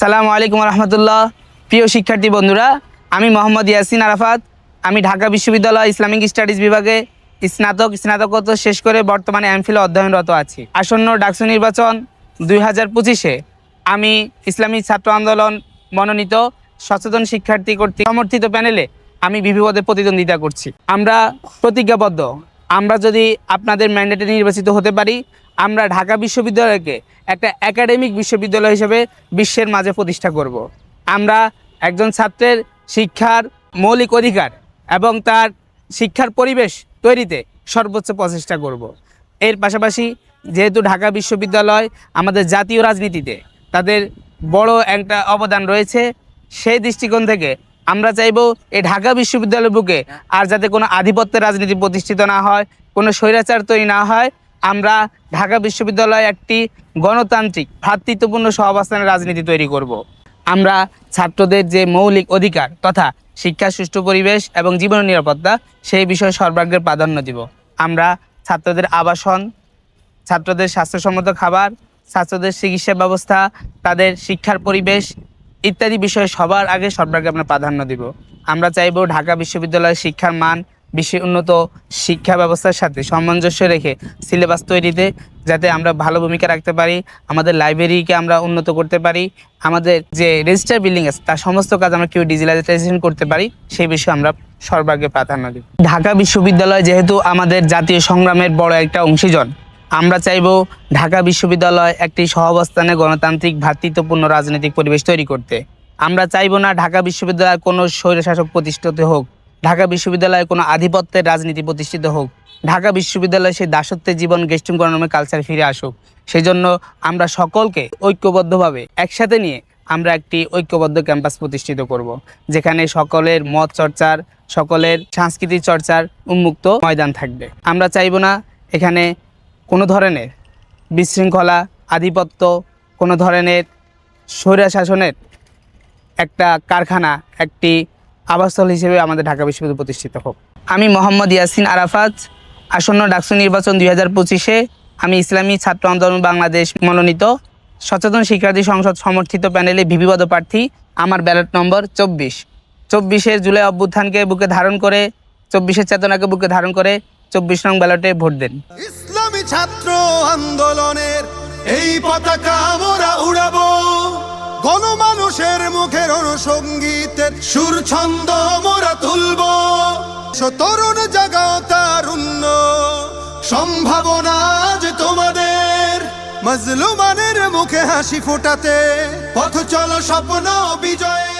সালামু আলাইকুম রহমতুল্লাহ। প্রিয় শিক্ষার্থী বন্ধুরা, আমি মোহাম্মদ ইয়াসিন আরাফাত। আমি ঢাকা বিশ্ববিদ্যালয় ইসলামিক স্টাডিজ বিভাগে স্নাতক, স্নাতকোত্তর শেষ করে বর্তমানে এমফিলে অধ্যয়নরত আছি। আসন্ন ডাকসু নির্বাচন দুই হাজার পঁচিশে আমি ইসলামী ছাত্র আন্দোলন মনোনীত সচেতন শিক্ষার্থী কর্তৃক সমর্থিত প্যানেলে আমি বিভিন্ন পদে প্রতিদ্বন্দ্বিতা করছি। আমরা প্রতিজ্ঞাবদ্ধ। আমরা যদি আপনাদের ম্যান্ডেটে নির্বাচিত হতে পারি আমরা ঢাকা বিশ্ববিদ্যালয়কে একটা একাডেমিক বিশ্ববিদ্যালয় হিসেবে বিশ্বের মাঝে প্রতিষ্ঠা করব। আমরা একজন ছাত্রের শিক্ষার মৌলিক অধিকার এবং তার শিক্ষার পরিবেশ তৈরিতে সর্বোচ্চ প্রচেষ্টা করব। এর পাশাপাশি যেহেতু ঢাকা বিশ্ববিদ্যালয় আমাদের জাতীয় রাজনীতিতে তাদের বড় একটা অবদান রয়েছে, সেই দৃষ্টিকোণ থেকে আমরা চাইব এই ঢাকা বিশ্ববিদ্যালয়ের বুকে আর যাতে কোনো আধিপত্যের রাজনীতি প্রতিষ্ঠিত না হয়, কোনো স্বৈরাচার তৈরি না হয় আমরা ঢাকা বিশ্ববিদ্যালয়ে একটি গণতান্ত্রিক ভ্রাতৃত্বপূর্ণ সহাবস্থানের রাজনীতি তৈরি করব। আমরা ছাত্রদের যে মৌলিক অধিকার তথা শিক্ষা, সুষ্ঠু পরিবেশ এবং জীবন নিরাপত্তা সেই বিষয়ে সর্বাগ্রে প্রাধান্য দিব আমরা ছাত্রদের আবাসন, ছাত্রদের স্বাস্থ্যসম্মত খাবার, ছাত্রদের চিকিৎসা ব্যবস্থা, তাদের শিক্ষার পরিবেশ ইত্যাদি বিষয়ে সবার আগে সর্বাগ্রে আমরা প্রাধান্য দিব আমরা চাইব ঢাকা বিশ্ববিদ্যালয়ের শিক্ষার মান বিশ্বের উন্নত শিক্ষা ব্যবস্থার সাথে সামঞ্জস্য রেখে সিলেবাস তৈরিতে যাতে আমরা ভালো ভূমিকা রাখতে পারি, আমাদের লাইব্রেরিকে আমরা উন্নত করতে পারি, আমাদের যে রেজিস্টার বিল্ডিং আছে, তার সমস্ত কাজ আমরা কেউ ডিজিটালাইজেশন করতে পারি, সেই বিষয়ে আমরা সর্বাগ্রে প্রাধান্য দিই। ঢাকা বিশ্ববিদ্যালয় যেহেতু আমাদের জাতীয় সংগ্রামের বড় একটা অংশীজন, আমরা চাইব ঢাকা বিশ্ববিদ্যালয় একটি সহাবস্থানে গণতান্ত্রিক ভ্রাতৃত্বপূর্ণ রাজনৈতিক পরিবেশ তৈরি করতে। আমরা চাইব না ঢাকা বিশ্ববিদ্যালয়ে কোনো স্বৈরশাসক প্রতিষ্ঠিত হোক ঢাকা বিশ্ববিদ্যালয়ে কোনো আধিপত্যের রাজনীতি প্রতিষ্ঠিত হোক, ঢাকা বিশ্ববিদ্যালয়ে সেই দাসত্বের জীবন গেস্টিং নামে কালচার ফিরে আসুক সেই জন্য আমরা সকলকে ঐক্যবদ্ধভাবে একসাথে নিয়ে আমরা একটি ঐক্যবদ্ধ ক্যাম্পাস প্রতিষ্ঠিত করব। যেখানে সকলের মত চর্চার, সকলের সাংস্কৃতিক চর্চার উন্মুক্ত ময়দান থাকবে আমরা চাইব না এখানে কোনো ধরনের বিশৃঙ্খলা, আধিপত্য, কোনো ধরনের স্বৈরা শাসনের একটা কারখানা, একটি আবাসস্থল হিসেবে আমাদের ঢাকা বিশ্ববিদ্যালয় প্রতিষ্ঠিত হোক। আমি মোহাম্মদ ইয়াসিন আরাফাত, আসন্ন ডাকসু নির্বাচন দুই হাজার পঁচিশে আমি ইসলামী ছাত্র আন্দোলন বাংলাদেশ মনোনীত। সচেতন শিক্ষার্থী সংসদ সমর্থিত প্যানেলে ভিভিপদ প্রার্থী, আমার ব্যালট নম্বর চব্বিশ। চব্বিশের জুলাই অভ্যুত্থানকে বুকে ধারণ করে, চব্বিশের চেতনাকে বুকে ধারণ করে চব্বিশ নং ব্যালটে ভোট দেন। ইসলামী ছাত্র আন্দোলনের এই পতাকা আমরা উড়াবো। গণমানুষের মুখের অনুসঙ্গীতের সুর ছন্দ মোরা তুলব। তরুণ জাগাও তারুণ্য সম্ভাবনা যে তোমাদের। মজলুমানের মুখে হাসি ফোটাতে পথ চলো স্বপ্ন বিজয়।